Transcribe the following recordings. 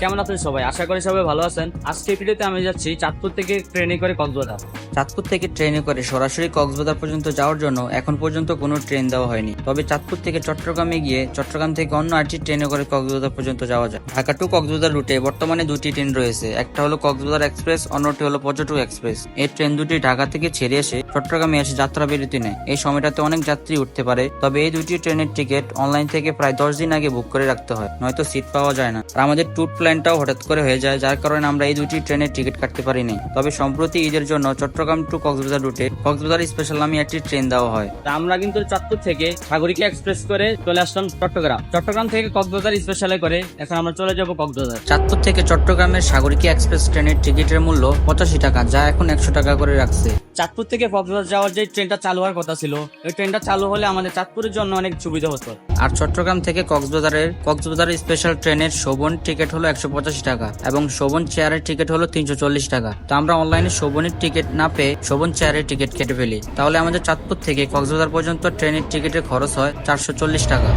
কেমন আছেন সবাই? আশা করি সবাই ভালো আছেন। আজকে ভিডিওতে আমি যাচ্ছি চাঁদপুর থেকে ট্রেনে করে কক্সবাজার। চাঁদপুর থেকে ট্রেনে করে সরাসরি কক্সবাজার পর্যন্ত যাওয়ার জন্য এখন পর্যন্ত কোনো ট্রেন দেওয়া হয়নি। তবে চাঁদপুর থেকে চট্টগ্রামে গিয়ে চট্টগ্রাম থেকে অন্য আরেকটি ট্রেনে করে কক্সবাজার পর্যন্ত যাওয়া যায়। ঢাকা টু কক্সবাজার রুটে বর্তমানে দুটি ট্রেন রয়েছে। একটা হলো কক্সবাজার এক্সপ্রেস অন্যটি হলো পর্যটক এক্সপ্রেস এই ট্রেন দুটি ঢাকা থেকে ছেড়ে এসে চট্টগ্রামে এসে যাত্রা বিরতি নেয়। এই সময়টাতে অনেক যাত্রী উঠতে পারে, তবে এই দুটি ট্রেনের টিকিট অনলাইন থেকে প্রায় দশ দিন আগে বুক করে রাখতে হয়, নয়তো সিট পাওয়া যায় না। আর আমাদের ট্যুর প্ল্যানটাও হঠাৎ করে হয়ে যায়, যার কারণে আমরা এই দুটি ট্রেনের টিকিট কাটতে পারিনি। তবে সম্প্রতি ঈদের জন্য চট্টগ্রাম টু কক্সবাজার রুটে কক্সবাজার স্পেশাল নামে একটি ট্রেন দেওয়া হয়। তা আমরা কিন্তু চাঁদপুর থেকে সাগরিকা এক্সপ্রেস করে চলে আসলাম চট্টগ্রাম। চট্টগ্রাম থেকে কক্সবাজার স্পেশালে করে এখন আমরা চলে যাব কক্সবাজার। চাঁদপুর থেকে চট্টগ্রামের সাগরিকা এক্সপ্রেস ট্রেনের টিকিটের মূল্য পঁচাশি টাকা যা এখন একশো টাকা করে রাখছে। চাঁদপুর থেকে কক্সবাজার যাওয়ার যে ট্রেনটা চালু হওয়ার কথা ছিল ওই ট্রেনটা চালু হলে আমাদের চাঁদপুরের জন্য অনেক সুবিধা হতো। আর চট্টগ্রাম থেকে কক্সবাজারের কক্সবাজার স্পেশাল ট্রেনের শোভন টিকিট হলো একশো পঁচাশি টাকা এবং শোভন চেয়ারের টিকিট হলো তিনশো চল্লিশ টাকা। তো আমরা অনলাইনে শোভনের টিকিট না পেয়ে শোভন চেয়ারের টিকিট কেটে ফেলি। তাহলে আমাদের চাঁদপুর থেকে কক্সবাজার পর্যন্ত ট্রেনের টিকিটের খরচ হয় চারশো চল্লিশ টাকা।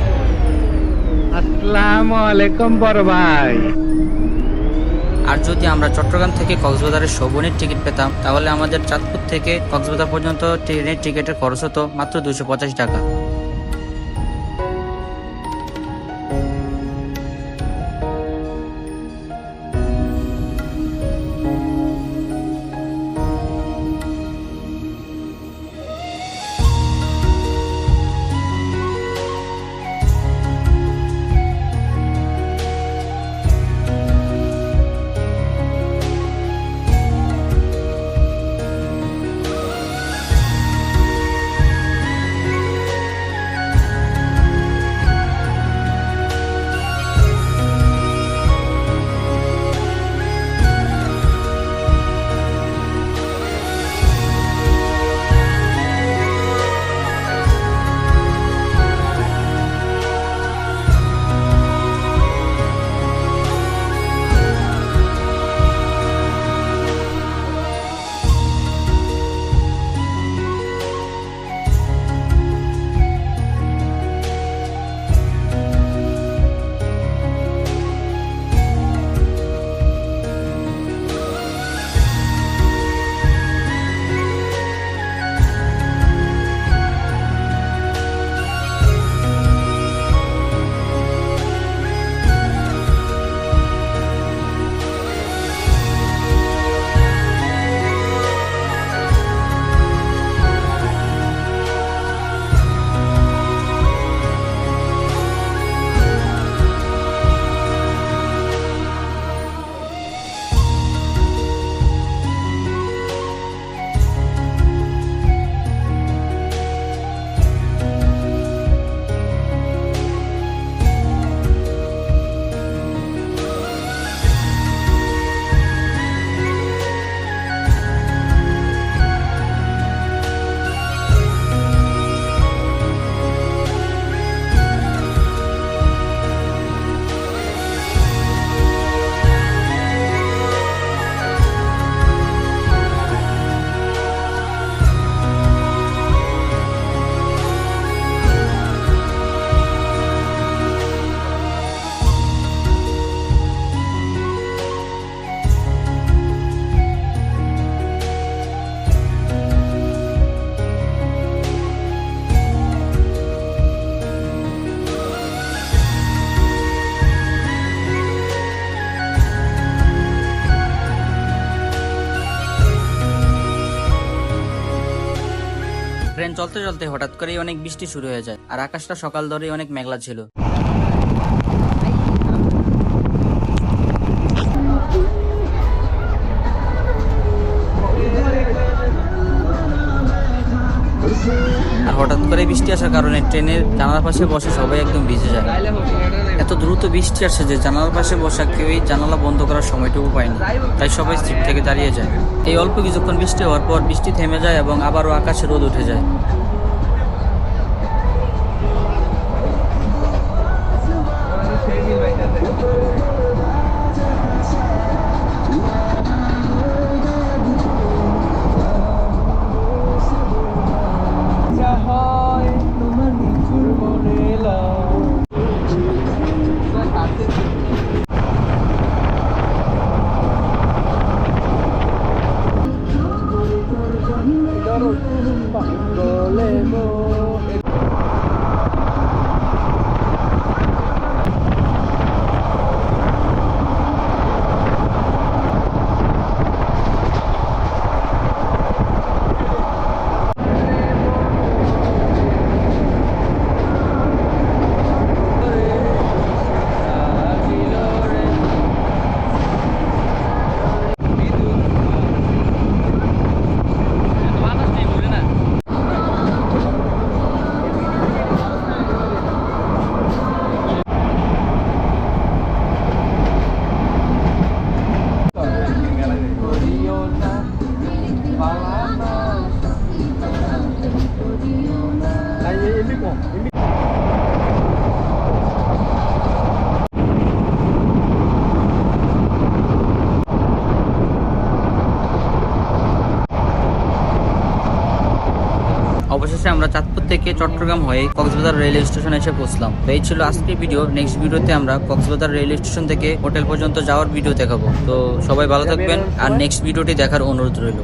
আসসালামু আলাইকুম বড় ভাই। আর যদি আমরা চট্টগ্রাম থেকে কক্সবাজারের শোভনের টিকিট পেতাম তাহলে আমাদের চাঁদপুর থেকে কক্সবাজার পর্যন্ত ট্রেনের টিকিটের খরচ হতো মাত্র দুশো পঁচাশি টাকা। চলতে চলতে হঠাৎ করেই অনেক বৃষ্টি শুরু হয়ে যায়, আর আকাশটা সকাল ধরেই অনেক মেঘলা ছিল। আর হঠাৎ করে বৃষ্টি আসার কারণে ট্রেনের জানালার পাশে বসে সবাই একদম ভিজে যায়। এত দ্রুত বৃষ্টি আসে যে জানালার পাশে বসা কেউই জানালা বন্ধ করার সময়টুকু পায়নি। তাই সবাই সিট থেকে দাঁড়িয়ে যায়। এই অল্প কিছুক্ষণ বৃষ্টি হওয়ার পর বৃষ্টি থেমে যায় এবং আবারও আকাশে রোদ উঠে যায়। Thank you. চাঁদপুর থেকে চট্টগ্রাম হয়ে কক্সবাজার রেলওয়ে স্টেশনে এসে পৌঁছলাম। তো এই ছিল আজকের ভিডিও নেক্সট ভিডিওতে আমরা কক্সবাজার রেলওয়ে স্টেশন থেকে হোটেল পর্যন্ত যাওয়ার ভিডিও দেখাবো। তো সবাই ভালো থাকবেন। আর নেক্সট ভিডিওটি দেখার অনুরোধ রইল।